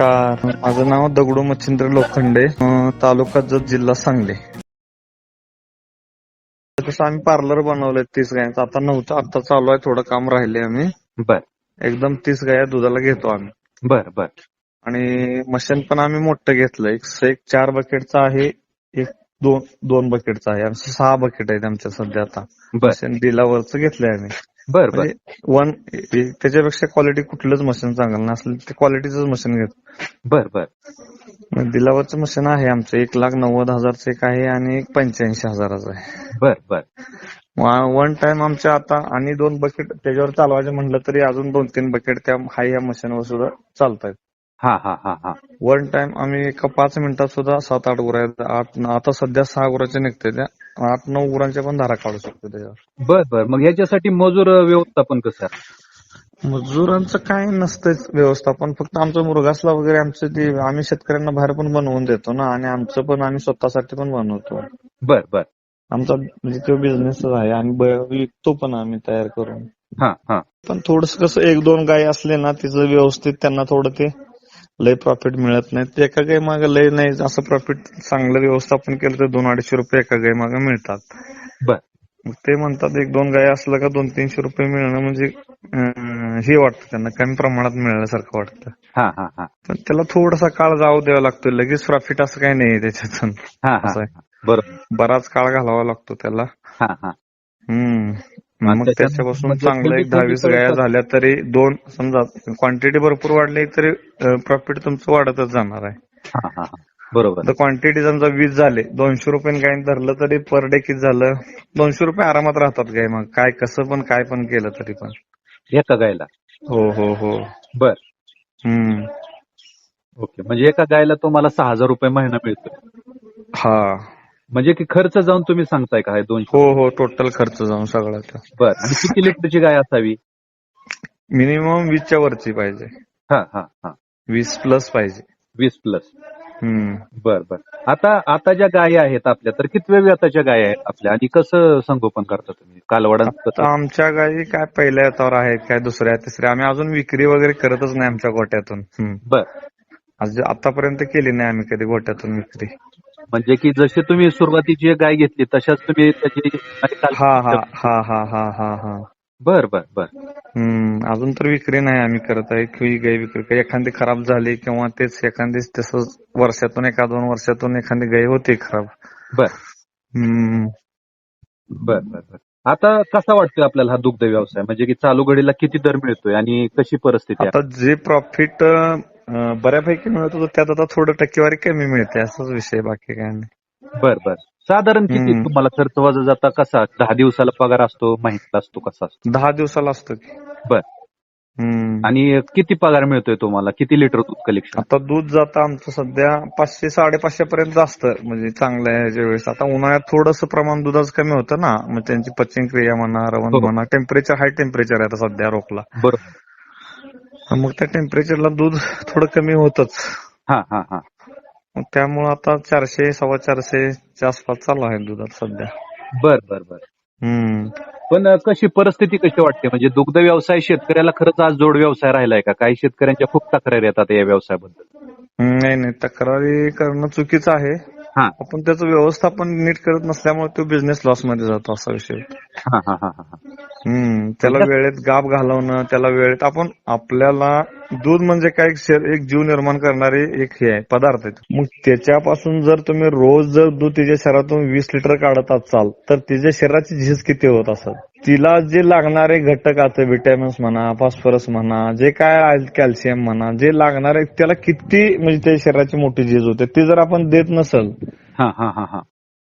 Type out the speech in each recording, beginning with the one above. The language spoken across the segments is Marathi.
नमस्कार. माझं नाव दगडू मच्छिंद्र लोखंडे. तालुका जत जिल्हा सांगली. तसं आम्ही पार्लर बनवलंय तीस गायांचं. आता नव्हतं आता चालू आहे. थोडं काम राहिले आम्ही. बर. एकदम तीस गाया दुधाला घेतो आम्ही. बर बर. आणि मशीन पण आम्ही मोठं घेतलंय. एक एक चार बकेटचं आहे. एक दोन दोन बकेटचं आहे. आमचं सहा बकेट आहेत आमच्या सध्या आता. मशीन दिलावरच घेतलंय आम्ही. बर बर. वन त्याच्यापेक्षा क्वालिटी कुठलंच मशीन चांगलं नसलं ते क्वालिटीच मशीन घेतो. बर बर. दिलावरचं मशीन आहे आमचं. एक लाख नव्वद हजारचं एक आहे आणि एक पंच्याऐंशी हजाराचं आहे. बर बर. वन टाइम आमच्या आता आणि दोन बकेट त्याच्यावर चालवायचं म्हटलं तरी अजून दोन तीन बकेट त्या हाय या मशीनवर सुद्धा चालतायत. हा हा हा हा. वन टाइम आम्ही एका पाच मिनिटात सुद्धा सात आठ गुरा आहेत. आठ आता सध्या सहा गुराच्या निघते त्या. आठ नऊ गुरांच्या पण धारा काढू शकतो त्याच्यावर. बर बर. मग याच्यासाठी मजूर व्यवस्थापन कसं आहे? मजुरांचं काय नसतंच व्यवस्थापन. फक्त आमचं मुरगासला वगैरे आमचं ते आम्ही शेतकऱ्यांना बाहेर पण बनवून देतो ना. आणि आमचं पण आम्ही स्वतःसाठी पण बनवतो. बर बर. आमचा म्हणजे तो बिझनेसच आहे आणि ब- विकतो पण आम्ही तयार करून. हा हा. पण थोडस कसं एक दोन गाय असले ना तिचं व्यवस्थित त्यांना थोडं ते लय प्रॉफिट मिळत नाही ते एका गाय मागे लय नाही असं प्रॉफिट चांगलं व्यवस्थापन केलं तर दोन अडीचशे रुपये एका गाय मागे मिळतात. बर. मग ते म्हणतात एक दोन गाय असलं का दोन तीनशे रुपये मिळणं म्हणजे अं, हे वाटतं त्यांना कमी प्रमाणात मिळाल्यासारखं वाटतं. हा हा हा. पण त्याला थोडासा काळ जाऊ द्यावा लागतो लगेच प्रॉफिट असं काही नाही त्याच्यातून. हा असं हा. आहे. बरोबर. बराच काळ घालावा लागतो त्याला. हा हा. हम्म. त्याच्यापासून चांगलं एक दहा वीस गाया. झाल्या तरी दोन समजा क्वांटिटी भरपूर वाढली तरी प्रॉफिट तुमचं वाढतच जाणार आहे. हा हा हा. बरोबर. तर क्वांटिटी समजा वीस झाले दोनशे रुपये गाय धरलं तरी पर डे किती झालं? दोनशे रुपये आरामात राहतात गाय मग. काय कसं पण काय पण केलं तरी पण. एका गायला? हो हो हो. बर. हम्म. ओके. म्हणजे एका गायला तुम्हाला सहा हजार रुपये महिना मिळतो हा. म्हणजे की खर्च जाऊन तुम्ही सांगताय का? दोनशे हो हो टोटल खर्च जाऊन सगळा बर. आणि किती लिटरची गाय असावी? मिनिमम वीसच्या वरची पाहिजे. हा हा हा. वीस प्लस पाहिजे. वीस प्लस. हम्म. बर बर. आता आता ज्या गायी आहेत आपल्या तर कितव्या व्यताच्या गायी आहेत आपल्या? आणि कसं संगोपन करता तुम्ही? कालवडा आता आमच्या गाई काय पहिल्या याच्यावर आहेत काय दुसऱ्या तिसऱ्या? आम्ही अजून विक्री वगैरे करतच नाही आमच्या गोट्यातून. बर. आज- आतापर्यंत केली नाही आम्ही कधी गोट्यातून विक्री. म्हणजे की जशी तुम्ही सुरुवातीची गाय घेतली तशाच तुम्ही त्याची हा हा हा हा हा हा हा. बर बर बर. हम्म अजून तर विक्री नाही आम्ही करत आहे की गाय विक्री काही एखादी खराब झाली किंवा तेच एखादी तसंच वर्षातून एका दोन वर्षातून एखादी गाय होते खराब. बर. हम्म. बर बर बर. आता कसा वाटतोय आपल्याला हा दुग्ध व्यवसाय? म्हणजे की चालू घडीला किती दर मिळतोय आणि कशी परिस्थिती आता जे प्रॉफिट बऱ्यापैकी मिळत होतं. त्यात आता थोडं टक्केवारी कमी मिळते. असाच विषय बाकी काय नाही. बर बर. साधारण किती हम्म. तुम्हाला खर्च वजा जाता कसा? दहा दिवसाला पगार असतो महिन्याला असतो कसा असतो? दहा दिवसाला असतं की. बर. हम्म. आणि किती पगार मिळतोय तुम्हाला? किती लिटर दूध कलेक्शन आता दूध जातं आमचं सध्या पाचशे साडेपाचशे पर्यंत असतं म्हणजे चांगलं आहे ह्याच्या वेळेस आता उन्हाळ्यात थोडंसं प्रमाण दुधाचं कमी होतं ना. मग त्यांची पचन क्रिया म्हणा रवण हो. म्हणा टेम्परेचर हाय टेम्परेचर आहे आता सध्या रोखला. बरोबर. मग त्या टेम्परेचरला दूध थोडं कमी होतच. हा हा हा. मग त्यामुळं आता चारशे सव्वा चारशेच्या आसपास चालू आहे दुधात सध्या. बर बर बर. हम्म. पण अ, कशी परिस्थिती कशी वाटते? म्हणजे दुग्ध व्यवसाय शेतकऱ्याला खरंच आज जोड व्यवसाय राहिलाय का? काही शेतकऱ्यांच्या खूप तक्रारी येतात या व्यवसायाबद्दल. नाही नाही. तक्रारी करणं चुकीचं आहे. हा. आपण त्याचं व्यवस्थापन नीट करत नसल्यामुळे तो बिझनेस लॉसमध्ये जातो असा विषय. हा हा हा हा. हम्म त्याला वेळेत गाप घालवणं त्याला वेळेत आपण आपल्याला दूध म्हणजे काय एक जीव निर्माण करणारे एक हे आहे पदार्थ आहे मग त्याच्यापासून जर तुम्ही रोज जर दूध तिच्या शरीरातून वीस लिटर काढत असाल तर तिच्या शरीराची झीज किती होत असेल? तिला जे लागणारे घटक आता विटॅमिन्स म्हणा फॉस्फरस म्हणा जे काय कॅल्शियम म्हणा जे लागणारे त्याला किती म्हणजे त्या शरीराची मोठी झीज होते ती जर आपण देत नसल हा हा हा.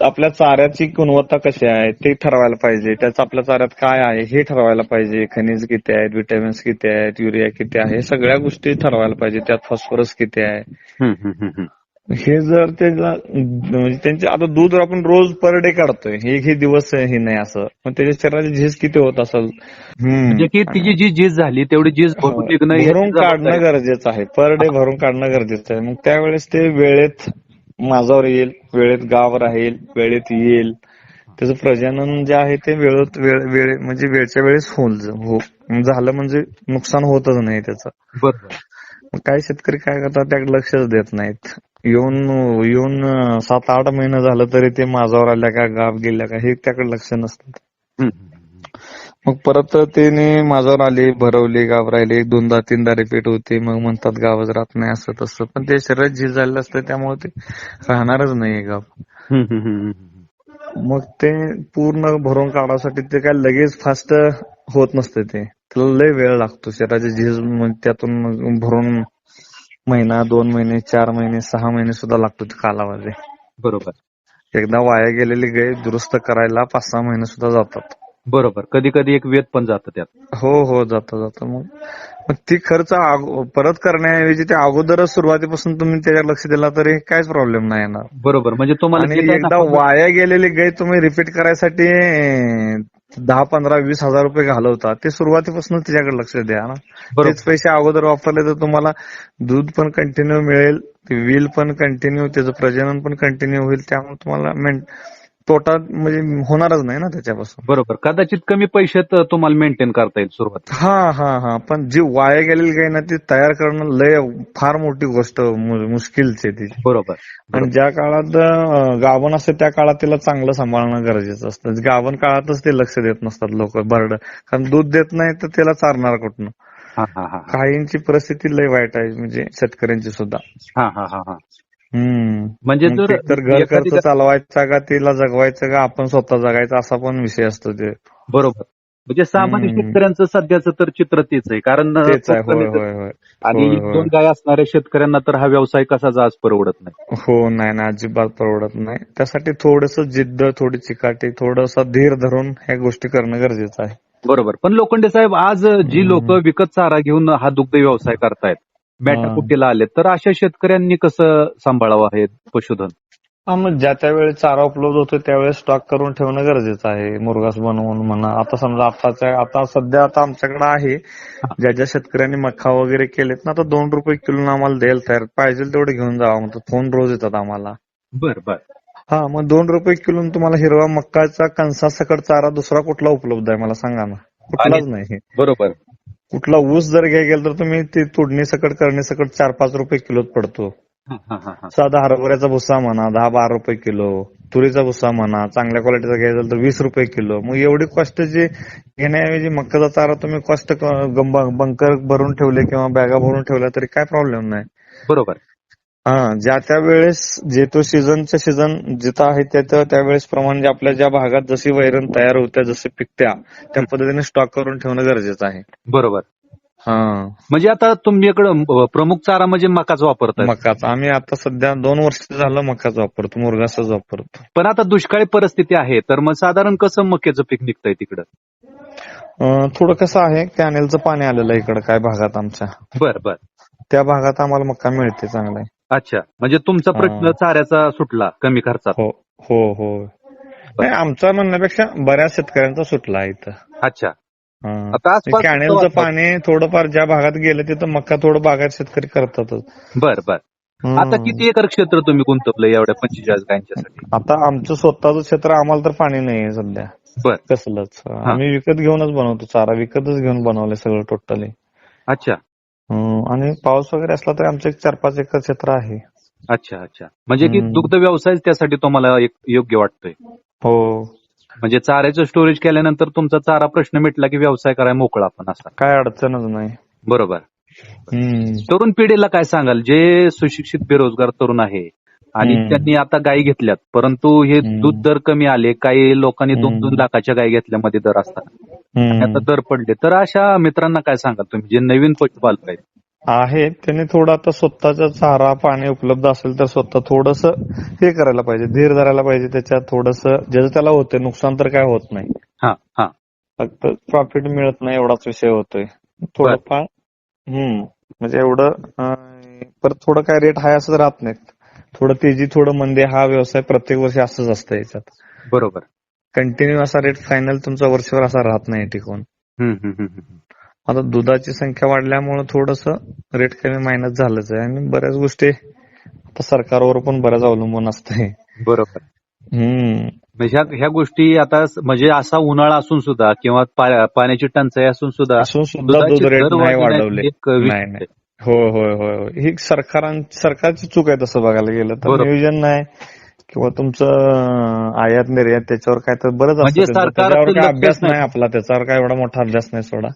आपल्या चाऱ्याची गुणवत्ता कशी आहे ते ठरवायला पाहिजे. त्याचं आपल्या चाऱ्यात काय आहे हे ठरवायला पाहिजे. खनिज किती आहेत विटॅमिन्स किती आहेत युरिया किती आहे हे सगळ्या गोष्टी ठरवायला पाहिजे. त्यात फॉस्फरस किती आहे. हम्म, हम्म, हम्म, हम्म. हे जर त्याला म्हणजे त्यांचे आता दूध आपण रोज पर डे काढतोय. हे हे दिवस हे नाही असं. मग त्याच्या शरीराची झीज किती होत असेल? म्हणजे की तिची जी झीज झाली तेवढी झीज भरून याची भरून काढणं. गरजेचं आहे. पर डे भरून काढणं गरजेचं आहे. मग त्यावेळेस ते वेळेत माझावर येईल वेळेत गाव राहील वेळेत येईल. त्याचं प्रजनन जे आहे ते वेळेत वेळ म्हणजे वेळच्या वेळेस होईल हो झालं म्हणजे नुकसान होतच नाही त्याचं. बरोबर. काही शेतकरी काय करतात त्याकडे लक्षच देत नाहीत. येऊन येऊन सात आठ महिने झालं तरी ते माझावर आल्या का गाव गेल्या का हे त्याकडे लक्ष नसतं. मग परत त्याने माझ्यावर आली भरवली राहिली. एक दोनदा तीनदा रिपीट होते. मग म्हणतात गावच राहत नाही असं तसं. पण ते शरीरात झीज झालेलं असतं त्यामुळे ते राहणारच नाही गाव. मग ते पूर्ण भरून काढायसाठी ते काय लगेच फास्ट होत नसते ते. त्याला लय वेळ लागतो. शरीराची झीज त्यातून भरून महिना दोन महिने चार महिने सहा महिने सुद्धा लागतो ते कालावधी. बरोबर. एकदा वाया गेलेली गाय दुरुस्त करायला पाच सहा महिने सुद्धा जातात. बरोबर. कधी कधी एक वेध पण जातं त्यात. हो हो जातं जातं. मग मग ती खर्च परत करण्याऐवजी ते अगोदरच सुरुवातीपासून तुम्ही त्याच्यावर लक्ष दिला तरी काहीच प्रॉब्लेम नाही येणार. बरोबर. म्हणजे तुम्हाला आणि जे काही एकदा वाया गेलेली गाय तुम्ही रिपीट करायसाठी दहा पंधरा वीस हजार रुपये घालवता ते सुरुवातीपासून त्याच्याकडे लक्ष द्या ना. बरोबर. तेच पैसे अगोदर वापरले तर तुम्हाला दूध पण कंटिन्यू मिळेल व्हील पण कंटिन्यू त्याचं प्रजनन पण कंटिन्यू होईल त्यामुळे तुम्हाला मेन- तोटा म्हणजे होणारच नाही ना त्याच्यापासून. बरोबर. कदाचित कमी पैशात तुम्हाला मेंटेन करता येईल सुरुवात. हा हा हा. पण जी वाया गेलेली गाय ना ती तयार करणं लय फार मोठी गोष्ट मु- मुश्किलची आहे ती. बरोबर. आणि ज्या काळात अं, गाभण असते त्या काळात तिला चांगलं सांभाळणं गरजेचं असतं. गाभण काळातच ते लक्ष देत नसतात लोक बरड कारण दूध देत नाही तर त्याला चारणार कुठनं? हा हा हा. काहींची परिस्थिती लय वाईट आहे म्हणजे शेतकऱ्यांची सुद्धा. हा हा हा हा. म्हणजे जर तर घर खर्च चालवायचा का तिला जगवायचं का आपण स्वतः जगायचं असा पण विषय असतो ते. बरोबर. म्हणजे सामान्य. शेतकऱ्यांचं सध्याचं तर चित्र तेच आहे. कारण आणि. दोन गाय असणाऱ्या शेतकऱ्यांना तर हा व्यवसाय कसाच आज परवडत नाही. हो नाही ना अजिबात परवडत नाही. त्यासाठी थोडस जिद्द थोडी चिकाटी थोडसा धीर धरून ह्या गोष्टी करणं गरजेचं आहे. बरोबर. पण लोखंडे साहेब आज जी. लोक विकत चारा घेऊन हा दुग्ध व्यवसाय करतायत हा. बॅटाकुटीला आले तर अशा शेतकऱ्यांनी कसं सांभाळावं आहे पशुधन? मग ज्या त्या वेळी चारा उपलब्ध होतो त्यावेळेस स्टॉक करून ठेवणं गरजेचं आहे. मुरगास बनवून म्हणा. आता समजा आताच्या आता सध्या आता आमच्याकडे आहे. ज्या ज्या शेतकऱ्यांनी मक्का वगैरे केलेत ना आता दोन रुपये किलो आम्हाला द्यायला तयार पाहिजे तेवढे घेऊन जावा म्हणतो फोन रोज येतात आम्हाला. बर बर. हा मग दोन रुपये किलो तुम्हाला हिरवा मक्काचा कणसा सकट चारा दुसरा कुठला उपलब्ध आहे? मला सांगा ना. कुठलाच नाही. बरोबर. कुठला ऊस जर घ्यायला गेलं तर तुम्ही ते तोडणी सकट करणे सकट चार पाच रुपये किलोत पडतो. साधा हरभऱ्याचा भुस्सा म्हणा दहा बारा रुपये किलो. तुरीचा भुस्सा म्हणा चांगल्या क्वालिटीचा घ्यायचा तर वीस रुपये किलो. मग एवढी कॉस्ट जे घेण्याऐवजी मक्काचा चारा तुम्ही कॉस्ट बंकर भरून ठेवले किंवा बॅगा भरून ठेवल्या तरी काय प्रॉब्लेम नाही. बरोबर. हा ज्या त्या वेळेस जे तो सीझनच्या सीझन जिथं आहे त्या त्या- त्यावेळेस प्रमाणे जे आपल्या ज्या भागात जशी वैरण तयार होत्या जसे पिकत्या त्या पद्धतीने स्टॉक करून ठेवणं गरजेचं आहे. बरोबर. हा. म्हणजे आता तुमच्याकडे प्रमुख चारा म्हणजे मकाच वापरताय मकाचा. आम्ही आता सध्या दोन वर्ष झालं मकाच वापरतो मुरगासच वापरतो. पण आता दुष्काळी परिस्थिती आहे तर मग साधारण कसं मक्याचं पीक निघतंय तिकडं? थोडं कसं आहे कॅनेलचं पाणी आलेलं आहे इकडं काय भागात आमच्या. बर बर. त्या भागात आम्हाला मक्का मिळते चांगला अच्छा. म्हणजे तुमचा प्रश्न. चाऱ्याचा सुटला कमी खर्चात. हो हो हो. नाही आमचा म्हणण्यापेक्षा बऱ्याच शेतकऱ्यांचा सुटला इथं. अच्छा. आता कॅनेलचं पाणी थोडंफार ज्या भागात गेलं तिथं मक्का थोडं बागायत शेतकरी करतातच. बर बर. आता किती एकर क्षेत्र तुम्ही गुंतवलंय एवढ्या पंचेचाळीस गायांच्यासाठी? आता आमचं स्वतःचं क्षेत्र आम्हाला तर पाणी नाहीये सध्या. बर. कसलंच. आम्ही विकत घेऊनच बनवतो चारा विकतच घेऊन बनवलंय सगळं टोटली अच्छा. आणि पाऊस वगैरे असला तरी आमचं एक चार पाच एकर क्षेत्र आहे. अच्छा अच्छा. म्हणजे की हम्म. दुग्ध व्यवसाय त्यासाठी तुम्हाला एक योग्य वाटतोय. हो. म्हणजे चाऱ्याचं स्टोरेज केल्यानंतर तुमचा चारा प्रश्न मिटला की व्यवसाय करायला मोकळा आपण असा. काय अडचणच नाही. बरोबर. हम्म. तरुण पिढीला काय सांगाल? जे सुशिक्षित बेरोजगार तरुण आहे आणि हम्म. त्यांनी आता गायी घेतल्यात. परंतु हे हम्म. दूध दर कमी आले. काही लोकांनी दोन हम्म. दोन लाखाच्या गायी घेतल्यामध्ये दर आणि हम्म. आता दर पडले. तर अशा मित्रांना काय सांगाल तुम्ही? जे नवीन पशुपालक आहेत. आहे. त्यांनी थोडं आता स्वतःचा चारा पाणी उपलब्ध असेल तर स्वतः थोडस हे करायला पाहिजे. धीर धरायला पाहिजे. त्याच्यात थोडस ज्याचं त्याला होतंय नुकसान तर काय होत नाही. हा हा. फक्त प्रॉफिट मिळत नाही एवढाच विषय होतोय. थोडंफार हम्म. म्हणजे एवढं अं, परत थोडं काय रेट हाय असं राहत नाहीत. थोडं तेजी थोडं मंदी हा व्यवसाय प्रत्येक वर्षी असंच असतं याच्यात. बरोबर. कंटिन्यू असा रेट फायनल तुमचा वर्षभर असा राहत नाही टिकून. आता दुधाची संख्या वाढल्यामुळे थोडस रेट कमी मायनस झालंच आहे आणि बऱ्याच गोष्टी आता सरकारवर पण बऱ्याच अवलंबून असते बरोबर. हम्म. ह्या ह्या गोष्टी आता म्हणजे असा उन्हाळा असून सुद्धा किंवा पाण्याची टंचाई असून सुद्धा दूध रेट नाही वाढवले. होय होय होय. ही सरकारां सरकारची चूक आहे तसं बघायला गेलं तर. नियोजन नाही किंवा तुमचं आयात निर्यात त्याच्यावर काय तर बरंच म्हणजे असतं. सरकारचं त्याच्यावर काय अभ्यास नाही. नाही आपला त्याच्यावर काय एवढा मोठा अभ्यास नाही सोडा